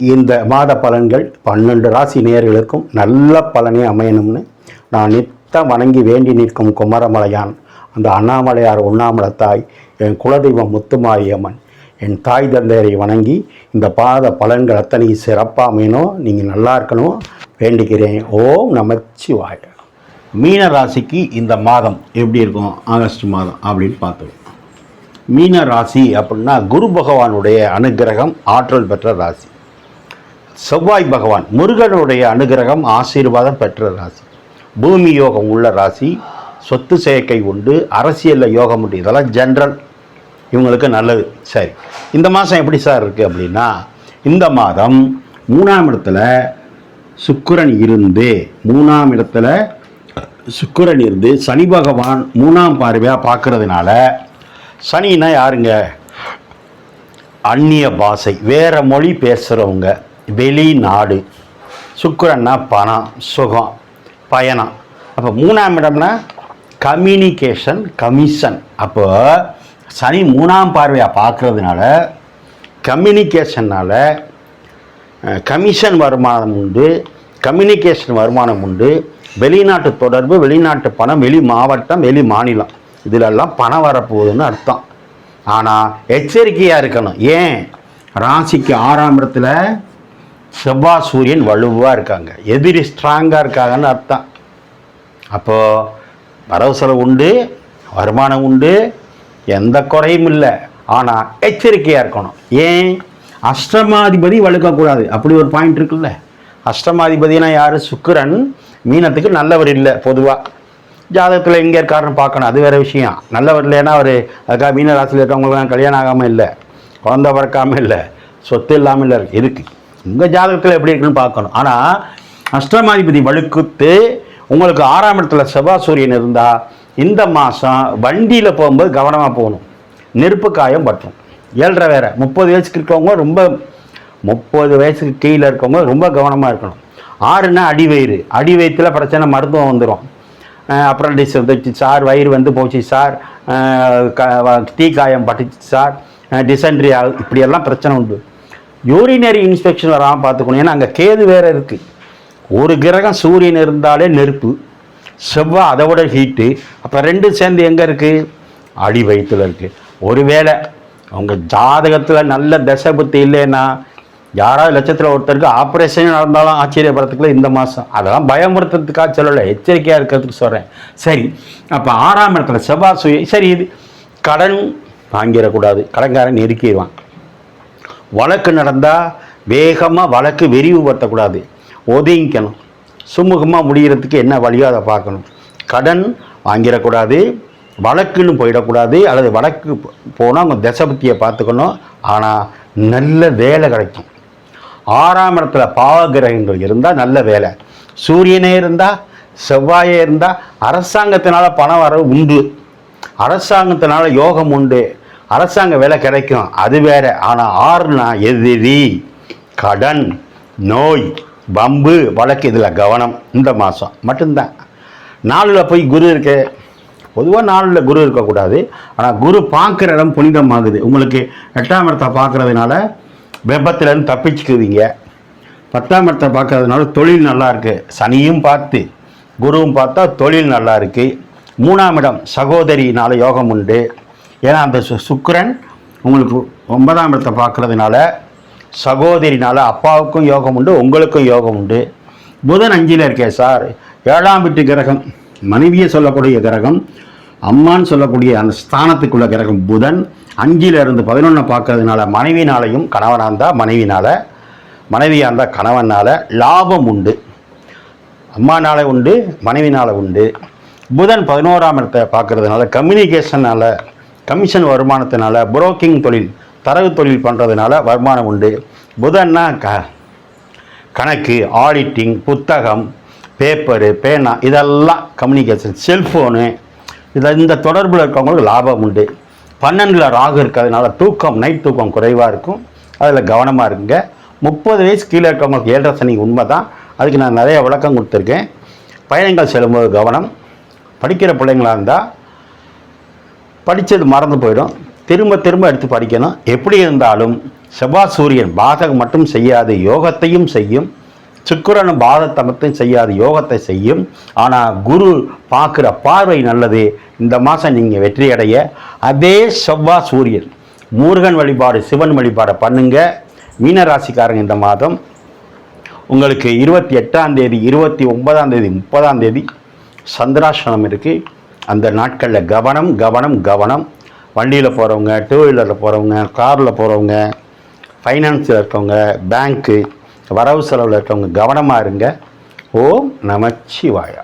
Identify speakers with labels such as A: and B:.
A: இந்த மாத பலன்கள் பன்னெண்டு ராசி நேர்களுக்கும் நல்ல பலனே அமையணும்னு நான் நித்தம் வணங்கி வேண்டி நிற்கும் குமரமலையான் அந்த அண்ணாமலையார் உண்ணாமலை தாய் என் குலதெய்வம் முத்துமாரியம்மன் என் தாய் தந்தையரை வணங்கி இந்த பாத பலன்கள் அத்தனை சிறப்பாக அமையணும். நீங்கள் நல்லா இருக்கணும். வேண்டிக்கிறேன். ஓம் நமச்சிவாய. மீன ராசிக்கு இந்த மாதம் எப்படி இருக்கும்? ஆகஸ்ட் மாதம் அப்படின்னு பார்த்தோம் மீன ராசி அப்படின்னா குரு பகவானுடைய அனுகிரகம் ஆற்றல் பெற்ற ராசி. செவ்வாய் பகவான் முருகனுடைய அனுகிரகம் ஆசீர்வாதம் பெற்ற ராசி. பூமி யோகம் உள்ள ராசி சொத்து சேர்க்கை உண்டு அரசியலில் யோகம் உண்டு. இதெல்லாம் ஜென்ரல் இவங்களுக்கு நல்லது. சரி. இந்த மாதம் எப்படி சார் இருக்குது அப்படின்னா இந்த மாதம் மூணாம் இடத்துல சுக்கிரன் இருந்து மூணாம் இடத்துல சுக்கிரன் இருந்து சனி பகவான் மூணாம் பார்வையாக பார்க்கறதுனால சனின்னா யாருங்க? அந்நிய பாஷை. வேறு மொழி பேசுகிறவங்க வெளிநாடு. சுக்கரன்னா பணம் சுகம் பயணம். அப்போ மூணாம் இடம்னா கம்யூனிகேஷன் கமிஷன் அப்போ சனி மூணாம் பார்வையாக பார்க்குறதுனால கம்யூனிகேஷனால் கமிஷன் வருமானம் உண்டு கம்யூனிகேஷன் வருமானம் உண்டு. வெளிநாட்டு தொடர்பு வெளிநாட்டு பணம் வெளி மாவட்டம் வெளி மாநிலம். இதிலெல்லாம் பணம் வரப்போகுதுன்னு அர்த்தம். ஆனால் எச்சரிக்கையாக இருக்கணும். ஏன்? ராசிக்கு ஆறாம் இடத்துல செவ்வாய் சூரியன் வலுவாக இருக்காங்க. எதிரி ஸ்ட்ராங்காக இருக்காங்கன்னு அர்த்தம். அப்போது வரவு செலவு உண்டு வருமானம் உண்டு எந்த குறையும் இல்லை. ஆனால் எச்சரிக்கையாக இருக்கணும். ஏன்? அஷ்டமாதிபதி வழுக்கக்கூடாது அப்படி ஒரு பாயிண்ட் இருக்குல்ல. அஷ்டமாதிபதினா யார்? சுக்கரன். மீனத்துக்கு நல்லவர் இல்லை பொதுவாக ஜாதகத்தில் எங்கே இருக்காருன்னு பார்க்கணும். அது வேறு விஷயம். நல்லவர் இல்லைன்னா அவர் அதுக்காக மீன ராசியில் இருக்கவங்களுக்குலாம் கல்யாணம் ஆகாமல் இல்லை. குழந்த பிறக்காமல் இல்லை. சொத்து இல்லாமல் இல்லை. இருக்குது உங்கள் ஜாதகத்தில் எப்படி இருக்குன்னு பார்க்கணும். ஆனால் அஷ்டமாதிபதி வழுக்குத்து உங்களுக்கு ஆறாம் இடத்துல செவ்வாய் சூரியன் இருந்தால் இந்த மாதம் வண்டியில் போகும்போது கவனமாக போகணும். நெருப்பு காயம் பற்றும். ஏழ்ரை வேற. முப்பது வயசுக்கு இருக்கவங்க ரொம்ப முப்பது வயசுக்கு கீழே இருக்கவங்க ரொம்ப கவனமாக இருக்கணும். ஆறுனா அடி வயிறு. அடி வயிற்றுல பிரச்சனை மருத்துவம் வந்துடும் அப்ரண்டிஸ் வந்துச்சு சார் வயிறு வந்து போச்சு சார். க- வ- காயம் பட்டுச்சு சார். டிசென்ட்ரி ஆகுது இப்படியெல்லாம் பிரச்சனை உண்டு. யூரினரி இன்ஸ்பெக்ஷன் வராமல் பார்த்துக்கணும். ஏன்னா அங்கே கேது வேறு இருக்குது ஒரு கிரகம் சூரியன் இருந்தாலே நெருப்பு செவ்வாய் அதை விட ஹீட்டு அப்போ ரெண்டும் சேர்ந்து எங்கே இருக்குது அடி வயிற்றுல இருக்குது ஒருவேளை அவங்க ஜாதகத்தில் நல்ல தசை புத்தி இல்லைன்னா யாராவது லட்சத்தில் ஒருத்தருக்கு ஆப்ரேஷன் நடந்தாலும் ஆச்சரியப்படுறதுக்குள்ள இந்த மாதம் அதெல்லாம் பயமுறுத்துறதுக்காக சொல்லலை. எச்சரிக்கையாக இருக்கிறதுக்கு சொல்கிறேன் சரி அப்போ ஆறாம் இடத்துல செவ்வாய் சுய சரி இது கடன் வாங்கிடக்கூடாது. கடன்காரன் நெருக்கிடுவான். வழக்கு நடந்தால் வேகமாக வழக்கு விரிவுபடுத்தக்கூடாது ஒதுங்கிக்கணும். சுமூகமாக முடிகிறதுக்கு என்ன வழியோ அதை பார்க்கணும். கடன் வாங்கிடக்கூடாது. வழக்குன்னு போயிடக்கூடாது. அல்லது வழக்கு போனால் அவங்க தசபக்தியை பார்த்துக்கணும். ஆனால் நல்ல வேலை கிடைக்கும். ஆறாம் இடத்துல பாவகிரகங்கள் இருந்தால் நல்ல வேலை. சூரியனே இருந்தால் செவ்வாயே இருந்தால் அரசாங்கத்தினால் பணம் வரவு உண்டு. அரசாங்கத்தினால் யோகம் உண்டு. அரசாங்க வேலை கிடைக்கும். அது வேற. ஆனால் ஆறுனா எதிரி கடன் நோய் பம்பு வழக்கு இதில் கவனம். இந்த மாதம் மட்டும்தான். நாளில் போய் குரு இருக்கு. பொதுவாக நாளில் குரு இருக்கக்கூடாது. ஆனால் குரு பார்க்குற இடம் புனிதமாகுது. உங்களுக்கு எட்டாம் இடத்தை பார்க்குறதுனால வெப்பத்திலேருந்து தப்பிச்சுக்குவீங்க. பத்தாம் இடத்தை பார்க்கறதுனால தொழில் நல்லாயிருக்கு சனியும் பார்த்து குருவும் பார்த்தா தொழில் நல்லா இருக்குது மூணாம் இடம் சகோதரினால யோகம் உண்டு. ஏன்னா அந்த சு- சுக்கிரன் உங்களுக்கு ஒன்பதாம் இடத்தை பார்க்குறதுனால சகோதரினால அப்பாவுக்கும் யோகம் உண்டு உங்களுக்கும் யோகம் உண்டு. புதன் அஞ்சில் இருக்கே சார். ஏழாம் வீட்டு கிரகம் மனைவியை சொல்லக்கூடிய கிரகம் அம்மான்னு சொல்லக்கூடிய அந்த ஸ்தானத்துக்குள்ள கிரகம் புதன். அஞ்சில் இருந்து பதினொன்று பார்க்கறதுனால மனைவினாலையும் கணவனாக இருந்தால் மனைவினால் மனைவியாக இருந்தால் கணவனால் லாபம் உண்டு. அம்மானால் உண்டு மனைவினால் உண்டு. புதன் பதினோராம் இடத்தை பார்க்கறதுனால கம்யூனிகேஷனால் கமிஷன் வருமானத்தினால புரோக்கிங் தொழில் தரவு தொழில் பண்ணுறதுனால வருமானம் உண்டு. புதன்னா க கணக்கு ஆடிட்டிங் புத்தகம் பேப்பரு பேனா இதெல்லாம் கம்யூனிகேஷன் செல்ஃபோனு இதை இந்த தொடர்பில் இருக்கவங்களுக்கு லாபம் உண்டு. பன்னெண்டில் ராகு இருக்கிறதுனால தூக்கம் நைட் தூக்கம் குறைவாக இருக்கும். அதில் கவனமாக இருக்குங்க முப்பது வயசு கீழே இருக்கவங்களுக்கு ஏழரை சனி உண்மை தான் அதுக்கு நான் நிறைய விளக்கம் கொடுத்துருக்கேன். பயணங்கள் செல்லும்போது கவனம். படிக்கிற பிள்ளைங்களாக இருந்தால் படித்தது மறந்து போயிடும். திரும்ப திரும்ப எடுத்து படிக்கணும். எப்படி இருந்தாலும் செவ்வாய் சூரியன் பாதகம் மட்டும் செய்யாது யோகத்தையும் செய்யும். சுக்கிரனும் பாதத்தமத்தையும் செய்யாது யோகத்தை செய்யும். ஆனால் குரு பார்க்குற பார்வை நல்லது. இந்த மாதம் நீங்கள் வெற்றி அடைய அதே செவ்வாய் சூரியன். முருகன் வழிபாடு சிவன் வழிபாடை பண்ணுங்க. மீனராசிக்காரங்க இந்த மாதம் உங்களுக்கு இருபத்தி எட்டாம் தேதி இருபத்தி ஒன்பதாம் தேதி முப்பதாம் தேதி சந்திராசனம் இருக்குது அந்த நாட்களில் கவனம் கவனம் கவனம். வண்டியில் போகிறவங்க டூ வீலரில் போகிறவங்க காரில் போகிறவங்க ஃபைனான்ஸில் இருக்கவங்க பேங்க்கு வரவு செலவில் இருக்கவங்க கவனமாக இருங்க. ஓம் நமச்சிவாயா